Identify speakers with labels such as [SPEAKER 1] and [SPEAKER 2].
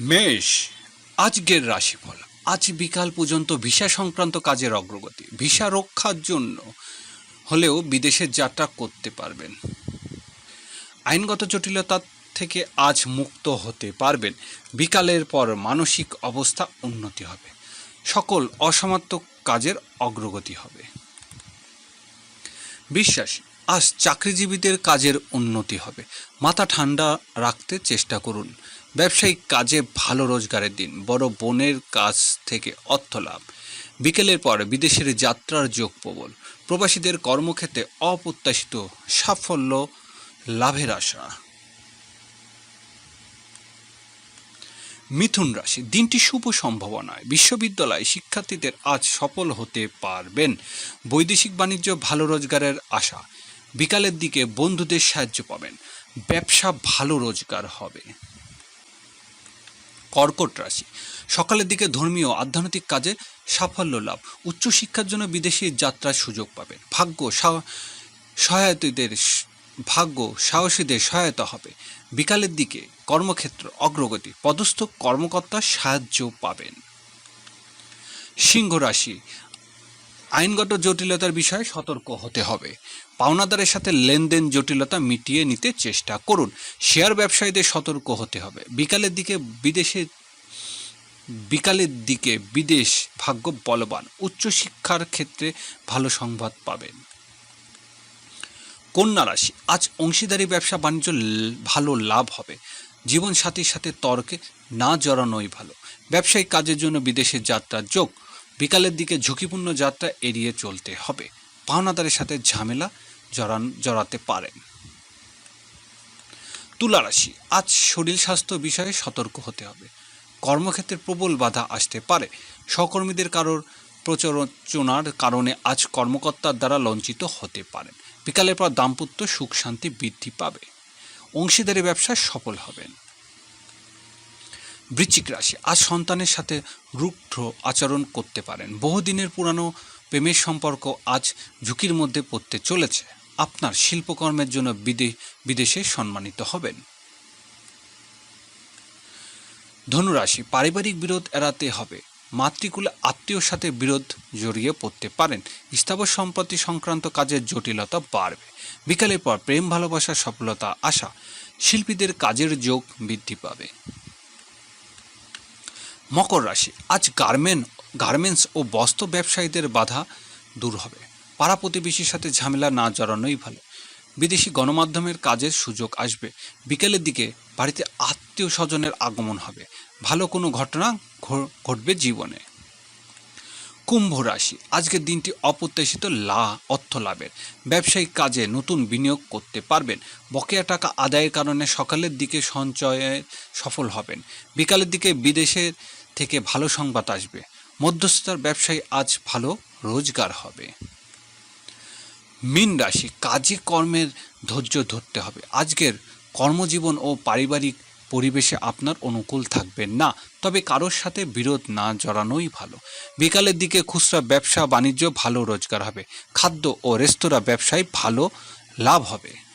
[SPEAKER 1] মেষ, আজকের রাশিফল। আজ বিকাল পর্যন্ত ভিসা সংক্রান্ত কাজের অগ্রগতি, ভিসা রক্ষার জন্য হলেও বিদেশে যাত্রা করতে পারবেন। আইনগত জটিলতা থেকে আজ মুক্ত হতে পারবেন। বিকালের পর মানসিক অবস্থা উন্নতি হবে। সকল অসমাপ্ত কাজের অগ্রগতি হবে। বিশ্বাস, আজ চাকরিজীবীদের কাজের উন্নতি হবে। মাথা ঠান্ডা রাখতে চেষ্টা করুন। ব্যবসায়িক কাজে ভালো রোজগারের দিন, বড় বোনের কাছ থেকে অর্থ লাভ। বিকেলের পর বিদেশের যাত্রার যোগ প্রবল। প্রবাসীদের কর্মক্ষেত্রে অপ্রত্যাশিত সাফল্য লাভের আশা। মিথুন রাশি, দিনটি শুভ সম্ভাবনায়। বিশ্ববিদ্যালয় শিক্ষার্থীদের আজ সফল হতে পারবেন। বৈদেশিক বাণিজ্য ভালো রোজগারের আশা। বিকালের দিকে বন্ধুদের সাহায্য পাবেন। ব্যবসা ভালো রোজগার হবে। কর্কট রাশি। সকালের দিকে ধর্মীয় আধ্যাত্মিক কাজে সাফল্য লাভ। উচ্চশিক্ষার জন্য বিদেশি যাত্রার সুযোগ পাবেন। ভাগ্য সহায়তীদের ভাগ্য সাহসীদের সহায়তা হবে। বিকালের দিকে কর্মক্ষেত্র অগ্রগতি। পদস্থ কর্মকর্তা সাহায্য পাবেন। সিংহ রাশি। আইনগত জটিলতার বিষয়ে সতর্ক হতে হবে। পাওনাদারের সাথে লেনদেন জটিলতা মিটিয়ে নিতে চেষ্টা করুন। শেয়ার ব্যবসায়ীদের সতর্ক হতে হবে। বিকালের দিকে বিদেশে বিকালের দিকে বিদেশ ভাগ্য বলবান। উচ্চশিক্ষার ক্ষেত্রে ভালো সংবাদ পাবেন। কন্যা রাশি, আজ অংশীদারি ব্যবসা বাণিজ্য ভালো লাভ হবে। জীবনসাথীর সাথে তর্কে না জড়ানোই ভালো। ব্যবসায়িক কাজের জন্য বিদেশে যাত্রার যোগ বিকালের দিকে ঝুঁকিপূর্ণ যাত্রা এড়িয়ে চলতে হবে। পাওনাদারের সাথে ঝামেলা জড়ান জড়াতে পারেন। তুলা রাশি, আজ শরীর স্বাস্থ্য বিষয়ে সতর্ক হতে হবে। কর্মক্ষেত্রে প্রবল বাধা আসতে পারে। সহকর্মীদের কারোর প্রচরচনার কারণে আজ কর্মকর্তার দ্বারা লঞ্চিত হতে পারেন বিকালের পর দাম্পত্য সুখ শান্তি বৃদ্ধি পাবে। অংশীদারি ব্যবসায় সফল হবেন বৃশ্চিক রাশি আজ সন্তানের সাথে রুক্ষ আচরণ করতে পারেন। বহুদিনের পুরানো প্রেমের সম্পর্ক আজ ঝুঁকির মধ্যে পড়তে চলেছে। আপনার শিল্পকর্মের জন্য বিদে বিদেশে সম্মানিত হবেন। ধনুরাশি, পারিবারিক বিরোধ এড়াতে হবে। মাতৃকুলে আত্মীয়র সাথে বিরোধ জড়িয়ে পড়তে পারেন। স্থাবর সম্পত্তি সংক্রান্ত কাজের জটিলতা বাড়বে। বিকালের পর প্রেম ভালোবাসার সফলতা, আশা, শিল্পীদের কাজের যোগ বৃদ্ধি পাবে। মকর রাশি। আজ গার্মেন্ট গার্মেন্টস ও বস্ত্র ব্যবসায়ীদের বাধা দূর হবে। পাড়া প্রতিবেশীর সাথে ঝামেলা না জড়ানোই ভালো। বিদেশি গণমাধ্যমের কাজের সুযোগ আসবে। বিকেলের দিকে বাড়িতে আত্মীয় স্বজনের আগমন হবে। ভালো কোনো ঘটনা ঘটবে জীবনে। কুম্ভ রাশি। আজকের দিনটি অপ্রত্যাশিত লা, অর্থ লাভের। ব্যবসায়িক কাজে নতুন বিনিয়োগ করতে পারবেন। বকেয়া টাকা আদায়ের কারণে সকালের দিকে সঞ্চয়ে সফল হবেন। বিকালের দিকে বিদেশের থেকে ভালো সংবাদ আসবে। মধ্যস্থতার ব্যবসায়ী আজ ভালো রোজগার হবে। মীন রাশি, কাজে কর্মের ধৈর্য ধরতে হবে। আজকের কর্মজীবন ও পারিবারিক পরিবেশে আপনার অনুকূল থাকবে না, তবে কারোর সাথে বিরোধ না জড়ানোই ভালো। বিকালের দিকে খুচরা ব্যবসা বাণিজ্য ভালো রোজগার হবে। খাদ্য ও রেস্তোরাঁ ব্যবসায় ভালো লাভ হবে।